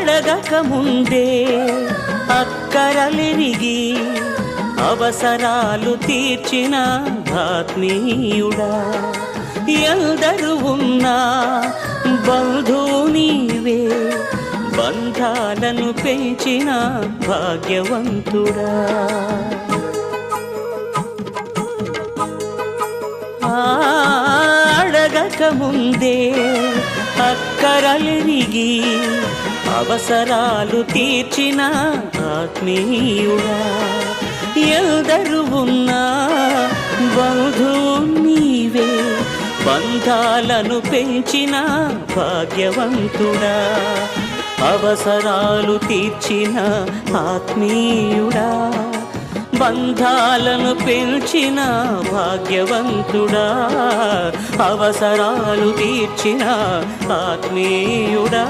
అడగక ముందే అక్కరలెరిగి అవసరాలు తీర్చిన ఆత్మీయుడా. ఎందరు ఉన్నా బంధువు నీవే బంధాలను పెంచిన భాగ్యవంతుడా. ఆ, అడగక ముందే అక్కరలిరిగి అవసరాలు తీర్చిన ఆత్మీయుడా. ఎల్దరు ఉన్నా బంధు నీవే బంధాలను పెంచిన భాగ్యవంతుడా. అవసరాలు తీర్చిన ఆత్మీయుడా బంధాలను పెంచిన భాగ్యవంతుడా. అవసరాలు తీర్చిన ఆత్మీయుడా.